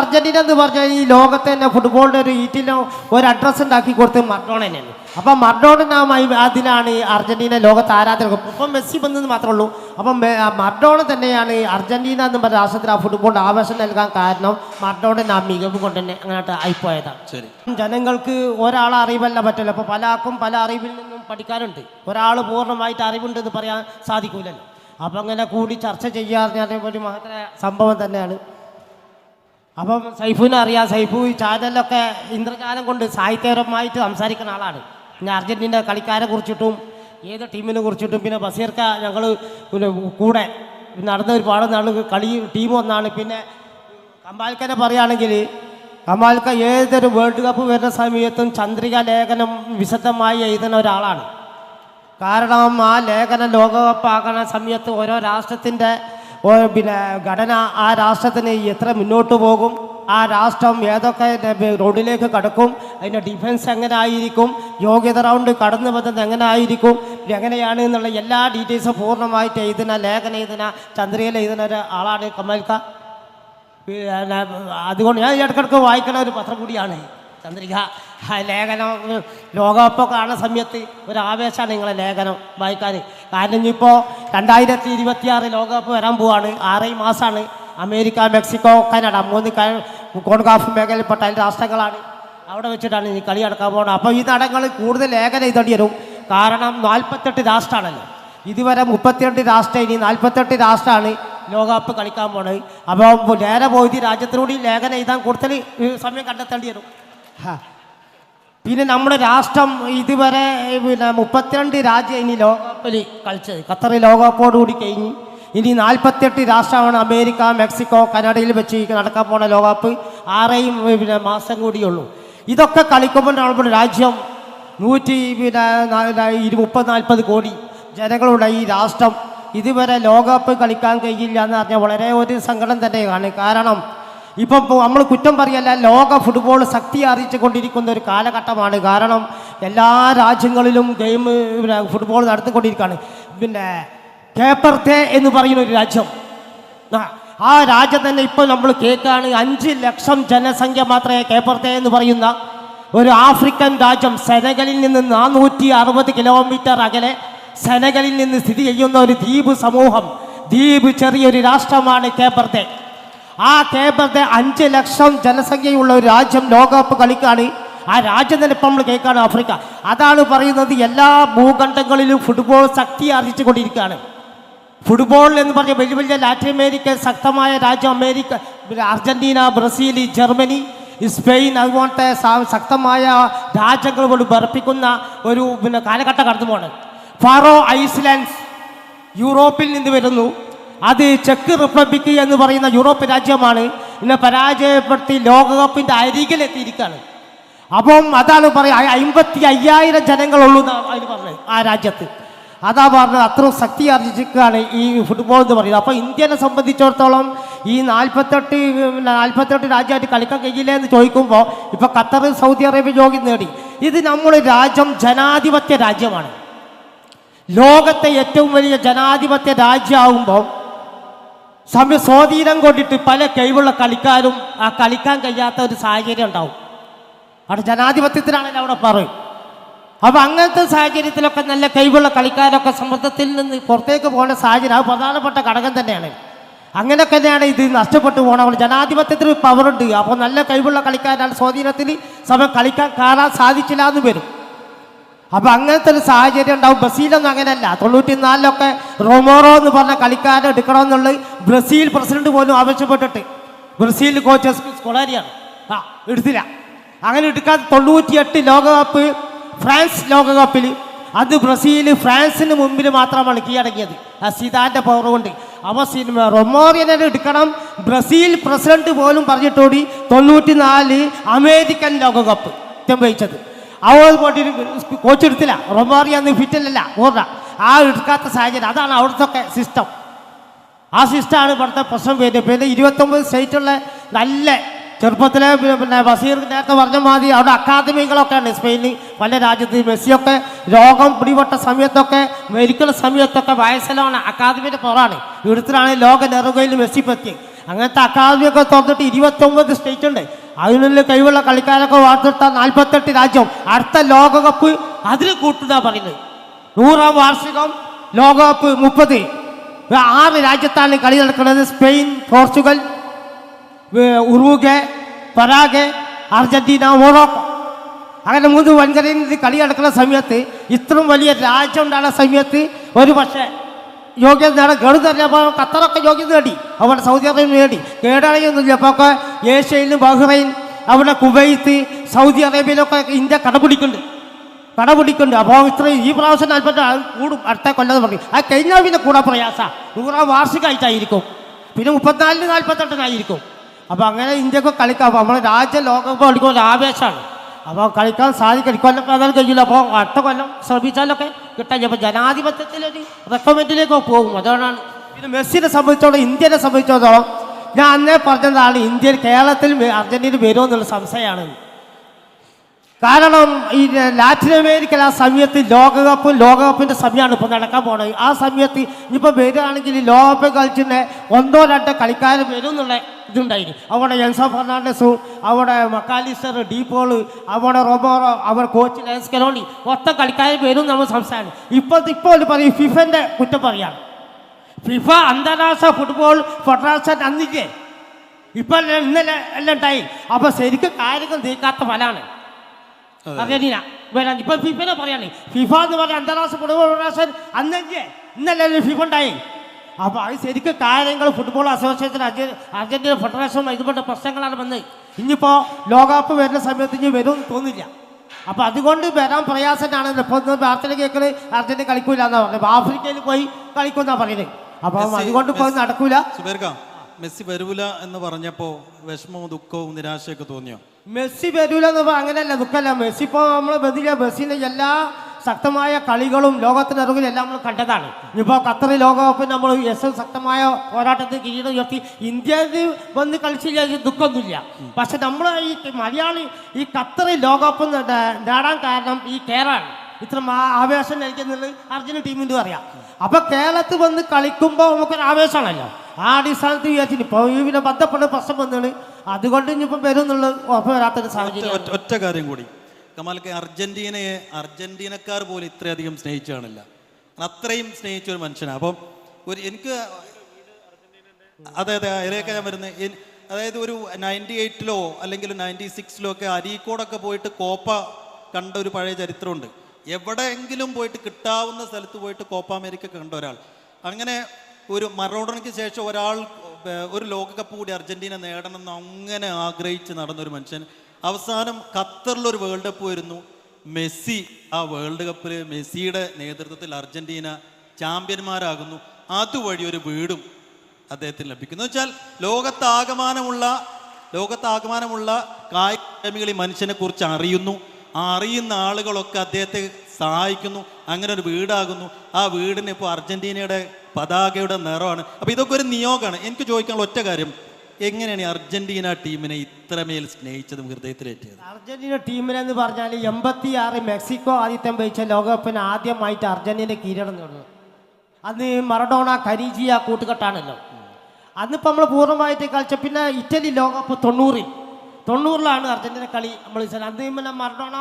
Argentina എന്ന് പറഞ്ഞാൽ ഈ ലോകത്തെ തന്നെ ഫുട്ബോളിന്റെ ഒരു ഈറ്റിലോ ഒരു അഡ്രസ് ഉണ്ടാക്കി കൊടുത്ത് മർഡോണനാണ് അപ്പം അതിനാണ് ഈ അർജന്റീന ലോകത്ത് ആരാധകർ. ഇപ്പം മെസ്സി വന്നെന്ന് മാത്രമേ ഉള്ളൂ. അപ്പം മർഡോണ തന്നെയാണ് ഈ അർജന്റീന എന്ന് പറഞ്ഞ രാഷ്ട്രത്തിൽ ആ ഫുട്ബോളിന്റെ ആവേശം നൽകാൻ കാരണം മർഡോണൻ ആ മികവ് കൊണ്ട് തന്നെ അങ്ങോട്ട് ആയിപ്പോയതാണ്. ശരി. ജനങ്ങൾക്ക് ഒരാളെ അറിവല്ല പറ്റില്ല അപ്പോൾ പല ആൾക്കും പല അറിവിൽ നിന്നും പഠിക്കാനുണ്ട്. ഒരാൾ പൂർണമായിട്ട് അറിവുണ്ടെന്ന് പറയാൻ സാധിക്കൂലല്ലോ. അപ്പം അങ്ങനെ കൂടി ചർച്ച ചെയ്യാറിഞ്ഞാൽ ഒരു മഹത്തര സംഭവം തന്നെയാണ്. അപ്പം സൈഫുവിനെ അറിയാം. സൈഫു ഈ ചാനലിലൊക്കെ ഇന്ദ്രജാലം കൊണ്ട് സാഹിത്യപരമായിട്ട് സംസാരിക്കുന്ന ആളാണ്. പിന്നെ അർജന്റീന കളിക്കാരെ കുറിച്ചിട്ടും ഏത് ടീമിനെ കുറിച്ചിട്ടും പിന്നെ ബസീർക്ക ഞങ്ങൾ പിന്നെ കൂടെ നടന്ന ഒരുപാട് നാൾ കളി ടീം ഒന്നാണ് പിന്നെ കമ്പാൽക്കനെ പറയുകയാണെങ്കിൽ കമാൽക്ക ഏതൊരു വേൾഡ് കപ്പ് വരുന്ന സമയത്തും ചന്ദ്രിക ലേഖനം വിശദമായി എഴുതുന്ന ഒരാളാണ്. കാരണം ആ ലേഖനം ലോകകപ്പ് ആകുന്ന സമയത്ത് ഓരോ രാഷ്ട്രത്തിന്റെ പിന്നെ ഘടന ആ രാഷ്ട്രത്തിന് എത്ര മുന്നോട്ട് പോകും? ആ രാഷ്ട്രം ഏതൊക്കെ റോഡിലേക്ക് കടക്കും? അതിന്റെ ഡിഫൻസ് എങ്ങനെ ആയിരിക്കും യോഗ്യത റൗണ്ട് കടന്നു വന്നത് എങ്ങനെ ആയിരിക്കും എങ്ങനെയാണ് എന്നുള്ള എല്ലാ ഡീറ്റെയിൽസും പൂർണമായിട്ട് എഴുതുന്ന ലേഖനം എഴുതുന്ന ചന്ദ്രയിൽ എഴുതുന്ന ഒരു ആളാണ് കമൽക്ക. അതുകൊണ്ട് ഞാൻ ഇടയ്ക്കിടയ്ക്ക് വായിക്കുന്ന ഒരു പത്രം കൂടിയാണ് ചന്ദ്രിക. ലേഖനം ഉം, കാണുന്ന സമയത്ത് ഒരു ആവേശമാണ് നിങ്ങളെ ലേഖനം വായിക്കാൻ കാരണം ഇനിയിപ്പോൾ രണ്ടായിരത്തി ഇരുപത്തി ആറ് ലോകകപ്പ് വരാൻ പോവാണ്. ആറേ മാസമാണ് അമേരിക്ക മെക്സിക്കോ കനഡ മൂന്ന് കോൺകാഫ് മേഖലയിൽപ്പെട്ട അതിന്റെ രാഷ്ട്രങ്ങളാണ്. അവിടെ വെച്ചിട്ടാണ് ഈ കളി നടക്കാൻ പോകുന്നത് അപ്പോൾ ഈ നടങ്ങൾ കൂടുതൽ ലേഖനം എഴുതേണ്ടി വരും. കാരണം നാൽപ്പത്തെട്ട് രാഷ്ട്രമാണല്ലോ ഇതുവരെ മുപ്പത്തിരണ്ട് രാഷ്ട്രം ഇനി നാൽപ്പത്തെട്ട് രാഷ്ട്രമാണ് ലോകകപ്പ് കളിക്കാൻ പോണത്. അപ്പോൾ നേരെ പോയി രാജ്യത്തിനോട് ഈ ലേഖനം എഴുതാൻ കൂടുതൽ സമയം കണ്ടെത്തേണ്ടി വരും. പിന്നെ നമ്മുടെ രാഷ്ട്രം ഇതുവരെ പിന്നെ മുപ്പത്തിരണ്ട് രാജ്യം ഇനി ലോകകപ്പിൽ കളിച്ചത്. ഖത്തർ ലോകകപ്പോടുകൂടി കഴിഞ്ഞ് ഇനി നാൽപ്പത്തെട്ട് രാഷ്ട്രമാണ് അമേരിക്ക മെക്സിക്കോ കനഡയിൽ വെച്ച് നടക്കാൻ പോണ ലോകകപ്പ് ആറേയും പിന്നെ മാസം കൂടിയുള്ളൂ. ഇതൊക്കെ കളിക്കുമ്പോൾ നമ്മുടെ രാജ്യം നൂറ്റി പിന്നെ ഇരു മുപ്പത് നാൽപ്പത് കോടി ജനങ്ങളുടെ ഈ രാഷ്ട്രം ഇതുവരെ ലോകകപ്പ് കളിക്കാൻ കഴിയില്ല എന്ന് പറഞ്ഞാൽ വളരെ ഒരു സങ്കടം തന്നെയാണ്. കാരണം ഇപ്പം നമ്മൾ കുറ്റം പറയല്ല ലോക ഫുട്ബോൾ ശക്തി അറിയിച്ചു കൊണ്ടിരിക്കുന്ന ഒരു കാലഘട്ടമാണ്. കാരണം എല്ലാ രാജ്യങ്ങളിലും ഗെയിം ഫുട്ബോൾ നടത്തിക്കൊണ്ടിരിക്കുകയാണ്. പിന്നെ കേപ്പർത്തെ എന്ന് പറയുന്ന ഒരു രാജ്യം. ആ, ആ രാജ്യം തന്നെ ഇപ്പോൾ നമ്മൾ കേൾക്കുകയാണ് അഞ്ച് ലക്ഷം ജനസംഖ്യ മാത്രമേ കേപ്പർത്തെ എന്ന് പറയുന്ന ഒരു ആഫ്രിക്കൻ രാജ്യം. സെനഗലിൽ നിന്ന് നാനൂറ്റി അറുപത് കിലോമീറ്റർ അകലെ സെനഗലിൽ നിന്ന് സ്ഥിതി ചെയ്യുന്ന ഒരു ദ്വീപ് സമൂഹം. ദ്വീപ് ചെറിയൊരു രാഷ്ട്രമാണ് കേപ്പർത്തെ ആ കേരളത്തെ അഞ്ച് ലക്ഷം ജനസംഖ്യയുള്ള ഒരു രാജ്യം ലോകകപ്പ് കളിക്കാണ്. ആ രാജ്യം തന്നെ ഇപ്പം നമ്മൾ കേൾക്കുകയാണ് ആഫ്രിക്ക. അതാണ് പറയുന്നത് എല്ലാ ഭൂഖണ്ഡങ്ങളിലും ഫുട്ബോൾ ശക്തി ആർജിച്ചു കൊണ്ടിരിക്കുകയാണ്. ഫുട്ബോൾ എന്ന് പറഞ്ഞ വലിയ വലിയ ലാറ്റിൻ അമേരിക്ക ശക്തമായ രാജ്യം America Argentina Brazil Germany Spain അതുപോലത്തെ ശക്തമായ രാജ്യങ്ങൾ കൊണ്ട് ബർപ്പിക്കുന്ന ഒരു പിന്നെ കാലഘട്ടം കടന്നു പോകണം ഫാറോ ഐസ്ലാൻഡ്സ് യൂറോപ്പിൽ നിന്ന് വരുന്നു. അത് ചെക്ക് റിപ്പബ്ലിക് എന്ന് പറയുന്ന യൂറോപ്യൻ രാജ്യമാണ്. ഇന്ന് പരാജയപ്പെടുത്തി ലോകകപ്പിന്റെ അരികിലെത്തിയിരിക്കുകയാണ് അപ്പം അതാണ് പറയുക അമ്പത്തി അയ്യായിരം ജനങ്ങളുള്ളൂ അതിന് പറഞ്ഞത് ആ രാജ്യത്ത്. അതാ പറഞ്ഞത് അത്ര ശക്തി ആർജിച്ചിരിക്കുകയാണ് ഈ ഫുട്ബോൾ എന്ന് പറയുന്നത്. അപ്പോൾ ഇന്ത്യനെ സംബന്ധിച്ചിടത്തോളം ഈ നാൽപ്പത്തെട്ട് നാൽപ്പത്തെട്ട് രാജ്യമായിട്ട് കളിക്കാൻ കഴിയില്ല എന്ന് ചോദിക്കുമ്പോൾ ഇപ്പോൾ ഖത്തർ സൗദി അറേബ്യ ജോഗി നേടി. ഇത് നമ്മുടെ രാജ്യം ജനാധിപത്യ രാജ്യമാണ്. ലോകത്തെ ഏറ്റവും വലിയ ജനാധിപത്യ രാജ്യമാകുമ്പോൾ സമയ സ്വാധീനം കൊണ്ടിട്ട് പല കഴിവുള്ള കളിക്കാരും ആ കളിക്കാൻ കഴിയാത്ത ഒരു സാഹചര്യം ഉണ്ടാവും. അവിടെ ജനാധിപത്യത്തിലാണല്ലോ അവിടെ പറയും. അപ്പോൾ അങ്ങനത്തെ സാഹചര്യത്തിലൊക്കെ നല്ല കഴിവുള്ള കളിക്കാരൊക്കെ സമ്മർദ്ദത്തിൽ നിന്ന് പുറത്തേക്ക് പോകുന്ന സാഹചര്യം അത് പ്രധാനപ്പെട്ട ഘടകം തന്നെയാണ്. അങ്ങനെയൊക്കെ തന്നെയാണ് ഇത് നഷ്ടപ്പെട്ടു പോകണം അവിടെ ജനാധിപത്യത്തിന് പവറുണ്ട് അപ്പോൾ നല്ല കഴിവുള്ള കളിക്കാരാണ് സ്വാധീനത്തിൽ സമയം കളിക്കാൻ കാണാൻ സാധിച്ചില്ല എന്ന് വരും. അപ്പൊ അങ്ങനത്തെ ഒരു സാഹചര്യം ഉണ്ടാവും. ബ്രസീലൊന്നും അങ്ങനെയല്ല. തൊണ്ണൂറ്റി നാലിലൊക്കെ റൊമോറോ എന്ന് പറഞ്ഞ കളിക്കാരെ എടുക്കണമെന്നുള്ളത് ബ്രസീൽ പ്രസിഡന്റ് പോലും ആവശ്യപ്പെട്ടിട്ട് ബ്രസീൽ കോച്ച് സ്കൊളാരിയാണ്. ആ എടുത്തില്ല. അങ്ങനെ എടുക്കാതെ തൊണ്ണൂറ്റിയെട്ട് ലോകകപ്പ് ഫ്രാൻസ് ലോകകപ്പിൽ അത് ബ്രസീൽ ഫ്രാൻസിന് മുമ്പിൽ മാത്രമാണ് കീഴടങ്ങിയത്. ആ സിദാന്റെ പവർ കൊണ്ട്. അപ്പോൾ സിനിമ റൊമോറിയനെ എടുക്കണം. ബ്രസീൽ പ്രസിഡന്റ് പോലും പറഞ്ഞിട്ടോടി തൊണ്ണൂറ്റി നാല് അമേരിക്കൻ ലോകകപ്പ് സംഭവിച്ചത് അവൾ പോയിട്ട് കോച്ച് എടുത്തില്ല റൊമാറി അന്ന് ഫിറ്റല്ല ഓർഡ ആ എടുക്കാത്ത സാഹചര്യം. അതാണ് അവിടുത്തെ സിസ്റ്റം ആ സിസ്റ്റമാണ് ഇവിടുത്തെ പ്രശ്നം വരുന്നത്. പിന്നെ ഇരുപത്തൊമ്പത് സ്റ്റേറ്റുള്ള നല്ല ചെറുപ്പത്തിലെ പിന്നെ ബസീർ നേരത്തെ പറഞ്ഞ മാതിരി അവിടെ അക്കാദമികളൊക്കെ ഉണ്ട് സ്പെയിനിൽ പല രാജ്യത്ത് മെസ്സിയൊക്കെ രോഗം പിടിപെട്ട സമയത്തൊക്കെ മരിക്കുന്ന സമയത്തൊക്കെ വയസ്സിലാണ് അക്കാദമിയുടെ പുറമാണ്. ഇവിടുത്തിലാണ് ലോക നെറുകയിൽ മെസ്സി പറ്റി അങ്ങനത്തെ അക്കാദമിയൊക്കെ തുറന്നിട്ട് ഇരുപത്തൊമ്പത് സ്റ്റേറ്റ് ഉണ്ട്. അതിനുള്ളിൽ കഴിവുള്ള കളിക്കാരൊക്കെ വാർത്തെടുത്ത നാൽപ്പത്തെട്ട് രാജ്യം അടുത്ത ലോകകപ്പ് അതിൽ കൂട്ടുന്ന പറയുന്നത്. നൂറാം വാർഷികം ലോകകപ്പ് മുപ്പത്. ആറ് രാജ്യത്താണ് കളി നടക്കുന്നത്. Spain Portugal Uruguay Paraguay Argentina Morocco. അങ്ങനെ മൂന്ന് വൻകരയിൽ കളി നടക്കുന്ന സമയത്ത് ഇത്രയും വലിയ രാജ്യം ഉണ്ടാകുന്ന സമയത്ത് ഒരു പക്ഷേ യോഗ്യത നേടാൻ ഗണിതല്ല അപ്പോൾ ഖത്തറൊക്കെ യോഗ്യത നേടി. അവിടെ സൗദി അറേബ്യ നേടി. കേടാളിയൊന്നുമില്ല അപ്പോൾ ഒക്കെ ഏഷ്യയിലും ബഹ്റൈൻ അവിടെ കുവൈത്ത് സൗദി അറേബ്യയിലൊക്കെ ഇന്ത്യ കടപിടിക്കുന്നുണ്ട്. കടപിടിക്കുന്നുണ്ട്. അപ്പോൾ ഇത്രയും ഈ പ്രാവശ്യം നാൽപ്പത്തി കൂടും. അടുത്ത കൊല്ലം പറയും അത് കഴിഞ്ഞാൽ പിന്നെ കൂടെ പ്രയാസ. നൂറാം വാർഷികമായിട്ടായിരിക്കും പിന്നെ മുപ്പത്തിനാലിന് നാൽപ്പത്തെട്ടിനായിരിക്കും അപ്പോൾ അങ്ങനെ ഇന്ത്യയ്ക്ക് കളിക്കാം. നമ്മുടെ രാജ്യ ലോകം കളിക്കുന്ന ഒരു ആവേശമാണ് അപ്പോൾ കളിക്കാൻ സാധിക്കും ഇക്കൊല്ലം അതാണ് കഴിയില്ല അപ്പോൾ അടുത്ത കൊല്ലം ശ്രമിച്ചാലൊക്കെ കിട്ടാൻ അപ്പോൾ ജനാധിപത്യത്തിലൊരു റെക്കമെൻഡിലേക്ക് പോകും. അതുകൊണ്ടാണ് പിന്നെ മെസ്സിനെ സംബന്ധിച്ചോളം ഇന്ത്യനെ സംബന്ധിച്ചിടത്തോളം ഞാൻ അന്നേ പറഞ്ഞതാണ് ഇന്ത്യയിൽ കേരളത്തിൽ അർജന്റീന വരുമോ എന്നുള്ള സംശയമാണ്. കാരണം ഈ ലാറ്റിൻ അമേരിക്കയിൽ ആ സമയത്ത് ലോകകപ്പും ലോകകപ്പിന്റെ സമയമാണ് ഇപ്പോൾ നടക്കാൻ പോണത്. ആ സമയത്ത് ഇനിയിപ്പോൾ വരികയാണെങ്കിൽ ലോകകപ്പ് കളിച്ചിട്ട് ഒന്നോ രണ്ടോ കളിക്കാർ വരും എന്നുള്ള ഇതുണ്ടായിരുന്നു. അവിടെ എൻസോ ഫെർണാണ്ടസും അവിടെ മക്കാലിസ്റ്റർ ഡീപോൾ അവിടെ റൊബോറോ അവർ കോച്ച് ലെൻസ് കെലോണി മൊത്തം കളിക്കാർ വരും നമ്മൾ സംസാരം ഇപ്പോഴത്തെ ഇപ്പോൾ പറയും ഫിഫന്റെ കുറ്റം പറയാണ്. ഫിഫ അന്താരാഷ്ട്ര ഫുട്ബോൾ ഫെഡറേഷൻ അന്നിക്കേ ഇപ്പം ഇന്നലെ എല്ലാം ഉണ്ടായി. അപ്പോൾ ശരിക്കും കാര്യങ്ങൾ നീക്കാത്ത ഫലാണ് അർജന്റീന. വരാൻ ഇപ്പൊ ഫിഫനെ പറയാണ്. ഫിഫ എന്ന് പറഞ്ഞ അന്താരാഷ്ട്ര ഫുട്ബോൾ ഫെഡറേഷൻ അന്നല്ലേ ഇന്നലെ ഫിഫ ഉണ്ടായി. അപ്പൊ അത് ശരിക്കും കാര്യങ്ങൾ ഫുട്ബോൾ അസോസിയേഷൻ അർജ- അർജന്റീന ഫെഡറേഷൻ ഇതുപോലത്തെ പ്രശ്നങ്ങളാണ് വന്നത് ഇനിയിപ്പോ ലോകകപ്പ് വരുന്ന സമയത്ത് ഇനി വരും തോന്നില്ല. അപ്പൊ അതുകൊണ്ട് വരാൻ പ്രയാസനാണ് ഇപ്പൊ പ്രാർത്ഥന കേൾക്കുന്നത് അർജന്റീന കളിക്കൂല എന്നാ പറഞ്ഞത്. ആഫ്രിക്കയിൽ പോയി കളിക്കുന്നാ പറയുന്നത് അപ്പൊ മെസ്സി- അതുകൊണ്ട് ഇപ്പൊ നടക്കൂല. മെസ്സി വരൂല എന്ന് പറഞ്ഞപ്പോ വിഷമവും ദുഃഖവും നിരാശയൊക്കെ തോന്നിയോ? മെസ്സി വരൂല എന്ന് പറഞ്ഞാൽ അങ്ങനെയല്ല ദുഃഖമല്ല മെസ്സി ഇപ്പോൾ നമ്മൾ ബദില മെസ്സിന്റെ എല്ലാ ശക്തമായ കളികളും ലോകത്തിനിറങ്ങിൽ എല്ലാം നമ്മൾ കണ്ടതാണ്. ഇപ്പോൾ ഖത്തർ ലോകകപ്പിൽ നമ്മൾ എസ് ശക്തമായ പോരാട്ടത്തിൽ കിരീടം ഉയർത്തി ഇന്ത്യയിൽ വന്ന് കളിച്ചില്ല ദുഃഖമൊന്നുമില്ല. പക്ഷെ നമ്മൾ ഈ മലയാളി ഈ ഖത്തർ ലോകകപ്പ് നേടാൻ കാരണം ഈ കേരളമാണ് ഇത്ര ആവേശം നൽകുന്നത് അർജുന ടീമിന്റെ അറിയാം. അപ്പൊ കേരളത്തിൽ വന്ന് കളിക്കുമ്പോൾ നമുക്കൊരു ആവേശമാണല്ലോ. ആ അടിസ്ഥാനത്തിൽ വിചാരിച്ചിട്ട് ഇപ്പോൾ ഇവിടെ ബന്ധപ്പെട്ട പ്രശ്നം വന്നാണ് അതുകൊണ്ട് ഇനിയിപ്പം വരും എന്നുള്ളത് ഉറപ്പ് വരാത്തൊരു സാഹചര്യം ഒറ്റ- ഒറ്റ കാര്യം കൂടി. കമാലക്ക് അർജന്റീനയെ അർജന്റീനക്കാർ പോലും ഇത്രയധികം സ്നേഹിച്ചാണില്ല അത്രയും സ്നേഹിച്ച ഒരു മനുഷ്യനാണ്. അപ്പം ഒരു എനിക്ക് അതെ അതെ അതിലേക്ക് ഞാൻ വരുന്നത് എൻ- അതായത് ഒരു നയന്റി എയ്റ്റിലോ അല്ലെങ്കിൽ നയന്റി സിക്സിലോ ഒക്കെ അരീക്കോടൊക്കെ പോയിട്ട് കോപ്പ കണ്ട ഒരു പഴയ ചരിത്രമുണ്ട്. എവിടെയെങ്കിലും പോയിട്ട് കിട്ടാവുന്ന സ്ഥലത്ത് പോയിട്ട് കോപ്പ അമേരിക്ക കണ്ട ഒരാൾ. അങ്ങനെ ഒരു മറോഡണയ്ക്ക് ശേഷം ഒരാൾ ഒരു ലോകകപ്പ് കൂടി അർജന്റീന നേടണം എന്ന് അങ്ങനെ ആഗ്രഹിച്ച് നടന്നൊരു മനുഷ്യൻ. അവസാനം ഖത്തറിലൊരു വേൾഡ് കപ്പ് വരുന്നു. മെസ്സി ആ വേൾഡ് കപ്പിൽ മെസ്സിയുടെ നേതൃത്വത്തിൽ അർജന്റീന ചാമ്പ്യന്മാരാകുന്നു. അതുവഴി ഒരു വീടും അദ്ദേഹത്തിന് ലഭിക്കുന്നു. വെച്ചാൽ ലോകത്താകമാനമുള്ള ലോകത്താകമാനമുള്ള കായിക പ്രേമികൾ ഈ മനുഷ്യനെ കുറിച്ച് അറിയുന്നു. ആ അറിയുന്ന ആളുകളൊക്കെ അദ്ദേഹത്തെ സഹായിക്കുന്നു അങ്ങനെ ഒരു വീടാകുന്നു. ആ വീടിന് ഇപ്പോൾ അർജന്റീനയുടെ പതാകയുടെ നിറമാണ്. അപ്പോൾ ഇതൊക്കെ ഒരു നിയോഗമാണ്. എനിക്ക് ചോദിക്കാനുള്ള ഒറ്റ കാര്യം എങ്ങനെയാണ് ഈ അർജന്റീന ടീമിനെ ഇത്രമേൽ സ്നേഹിച്ചതും ഹൃദയത്തിലേറ്റത് അർജന്റീന ടീമിനെ എന്ന് പറഞ്ഞാൽ എൺപത്തി ആറ് മെക്സിക്കോ ആദ്യത്തെ വഹിച്ച ലോകകപ്പിന് ആദ്യമായിട്ട് അർജന്റീന കിരീടം നേടുന്നു അന്ന് മറഡോണ കരീജിയ കൂട്ടുകെട്ടാണല്ലോ. അന്നിപ്പോൾ നമ്മൾ പൂർണമായിട്ട് കളിച്ച പിന്നെ ഇറ്റലി ലോകകപ്പ് തൊണ്ണൂറിൽ. തൊണ്ണൂറിലാണ് അർജന്റീന കളി. നമ്മൾ അന്ന് പിന്നെ മറഡോണ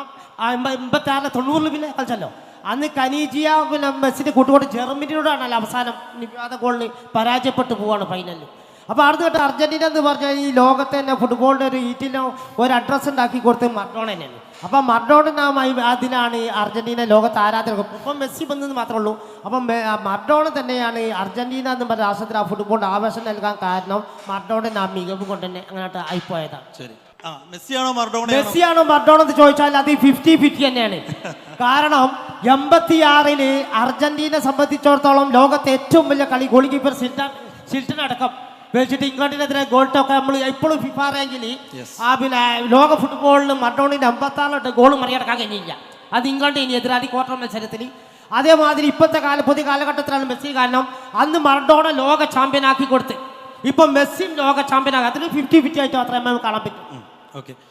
എൺപത്തി ആറിലെ തൊണ്ണൂറിൽ പിന്നെ കളിച്ചല്ലോ. അന്ന് കനീജിയ പിന്നെ മെസ്സിന്റെ കൂട്ടുകൂടി ജർമ്മനിയോടാണല്ലോ അവസാനം നിവാദ ഗോളിന് പരാജയപ്പെട്ടു പോവാണ് ഫൈനലിൽ അപ്പോൾ അടുത്ത തൊട്ട് അർജന്റീന എന്ന് പറഞ്ഞാൽ ഈ ലോകത്തെ തന്നെ ഫുട്ബോളിന്റെ ഒരു ഈറ്റിനോ ഒരു അഡ്രസ്സ് ഉണ്ടാക്കി കൊടുത്ത് മർഡോണ തന്നെയാണ്. അപ്പം മർഡോണനാമായി അതിനാണ് ഈ അർജന്റീന ലോകത്ത് ആരാധകർ. ഇപ്പം മെസ്സി വന്നെന്ന് മാത്രമേ ഉള്ളൂ. അപ്പം മറഡോണ തന്നെയാണ് അർജന്റീന എന്ന് പറഞ്ഞ രാഷ്ട്രത്തിൽ ആ ഫുട്ബോളിന്റെ ആവേശം നൽകാൻ കാരണം മർഡോണിന് ആ മികവ് കൊണ്ട് തന്നെ അങ്ങോട്ട് ആയിപ്പോയതാണ്. ശരി. മെസ്സിയാണോ മർഡോണോ എന്ന് ചോദിച്ചാൽ അത് ഫിഫ്റ്റി ഫിഫ്റ്റി തന്നെയാണ്. കാരണം എൺപത്തിയാറിൽ അർജന്റീന സംബന്ധിച്ചിടത്തോളം ലോകത്തെ ഏറ്റവും വലിയ കളി ഗോൾ കീപ്പർ സിൽട്ടൻ സിൽട്ടൻ അടക്കം വെച്ചിട്ട് ഇംഗ്ലണ്ടിനെതിരെ ഗോൾ ടോക്ക് നമ്മൾ ഇപ്പോഴും ഫിഫ റാങ്കിൽ. ആ പിന്നെ ലോക ഫുട്ബോളിൽ മർഡോണിന്റെ അമ്പത്താറിലോട്ട് ഗോൾ മറികടക്കാൻ കഴിഞ്ഞില്ല. അത് ഇംഗ്ലണ്ടിന് അതി ക്വാർട്ടർ മത്സരത്തിൽ അതേമാതിരി ഇപ്പോഴത്തെ കാല പുതിയ കാലഘട്ടത്തിലാണ് മെസ്സി കാരണം അന്ന് മർഡോണ ലോക ചാമ്പ്യനാക്കി കൊടുത്ത്. ഇപ്പം മെസ്സിയും ലോക ചാമ്പ്യനാക്കി അതിന് ഫിഫ്റ്റി ഫിഫ്റ്റി ആയിട്ട് മാത്രമേ നമുക്ക് കാണാൻ പറ്റൂ. Ok.